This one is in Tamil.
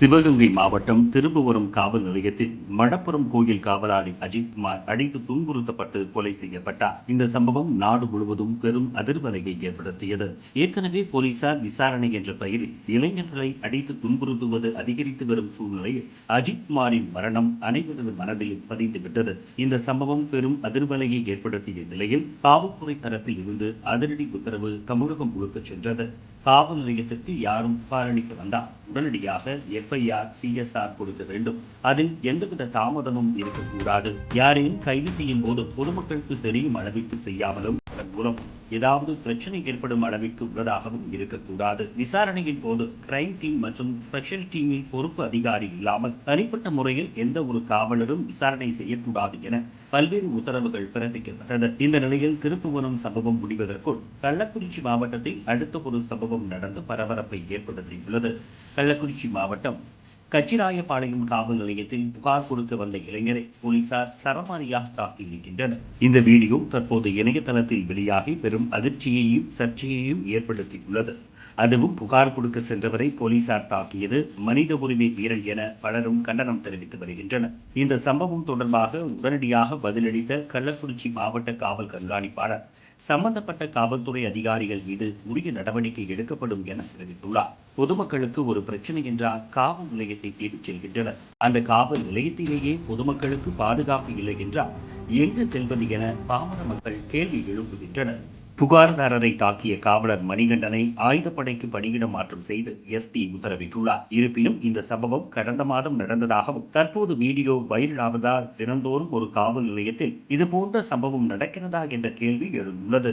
சிவகங்கை மாவட்டம் திரும்புவரும் காவல் நிலையத்தில் மடப்புறம் கோயில் காவலாளி அஜித்குமார் அடித்து துன்புறுத்தப்பட்டு கொலை செய்யப்பட்டார். இந்த சம்பவம் நாடு முழுவதும் பெரும் அதிர்வலையை ஏற்படுத்தியது. ஏற்கனவே போலீசார் விசாரணை என்ற பெயரில் இளைஞர்களை அடித்து துன்புறுத்துவது அதிகரித்து வரும் சூழ்நிலையில் அஜித்குமாரின் மரணம் அனைவரது மனதிலும் பதிந்துவிட்டது. இந்த சம்பவம் பெரும் அதிர்வலையை ஏற்படுத்திய நிலையில் காவல்துறை தரப்பில் இருந்து அதிரடி உத்தரவு தமிழகம் முழுக்க சென்றது. காவல் நிலையத்திற்கு யாரும் புகாரளிக்க வந்தால் உடனடியாக எஃப்ஐஆர் சிஎஸ்ஆர் கொடுக்க வேண்டும். அதில் எந்தவித தாமதமும் இருக்கக்கூடாது. யாரையும் கைது செய்யும் போது பொதுமக்களுக்கு தெரியும் அளவிற்கு செய்யாமலும் அதன் மூலம் ஏதாவது பிரச்சனை ஏற்படும் அளவிற்கு உள்ளதாகவும் இருக்கக்கூடாது. விசாரணையின் போது கிரைம் டீம் மற்றும் ஸ்பெஷல் டீமின் பொறுப்பு அதிகாரி இல்லாமல் தனிப்பட்ட முறையில் எந்த ஒரு காவலரும் விசாரணை செய்யக்கூடாது என பல்வேறு உத்தரவுகள் பிறப்பிக்கப்பட்டது. இந்த நிலையில் திருப்புவனம் சம்பவம் முடிவதற்குள் கள்ளக்குறிச்சி மாவட்டத்தில் அடுத்த ஒரு சம்பவம் நடந்து பரபரப்பை ஏற்படுத்தியுள்ளது. கள்ளக்குறிச்சி மாவட்டம் கச்சிராயபாளையம் காவல் நிலையத்தில் புகார் கொடுத்து வந்த இளைஞரை போலீசார் சரமாரியாக தாக்கி இருக்கின்றனர் இந்த வீடியோ தற்போது இணையதளத்தில் வெளியாகி பெரும் அதிர்ச்சியையும் சர்ச்சையையும் ஏற்படுத்தியுள்ளது. அதுவும் புகார் கொடுக்க சென்றவரை போலீசார் தாக்கியது மனித உரிமை மீறல் என பலரும் கண்டனம் தெரிவித்து வருகின்றனர். இந்த சம்பவம் தொடர்பாக உடனடியாக பதிலளித்த கள்ளக்குறிச்சி மாவட்ட காவல் கண்காணிப்பாளர் சம்பந்தப்பட்ட காவல்துறை அதிகாரிகள் மீது உரிய நடவடிக்கை எடுக்கப்படும் என தெரிவித்துள்ளார். பொதுமக்களுக்கு ஒரு பிரச்சனை என்றால் காவல் நிலையத்தை தேடிச் செல்கின்றனர். அந்த காவல் நிலையத்திலேயே பொதுமக்களுக்கு பாதுகாப்பு இல்லை என்றால் எங்கு செல்வது என பாமர மக்கள் கேள்வி எழுப்புகின்றனர். புகார்தாரரை தாக்கிய காவலர் மணிகண்டனை ஆயுதப்படைக்கு பணியிட மாற்றம் செய்து எஸ்பி உத்தரவிட்டுள்ளார். இருப்பினும் இந்த சம்பவம் கடந்த மாதம் நடந்ததாகவும் தற்போது வீடியோ வைரலாவதால் தினந்தோறும் ஒரு காவல் நிலையத்தில் இதுபோன்ற சம்பவம் நடக்கிறதா என்ற கேள்வி எழுந்துள்ளது.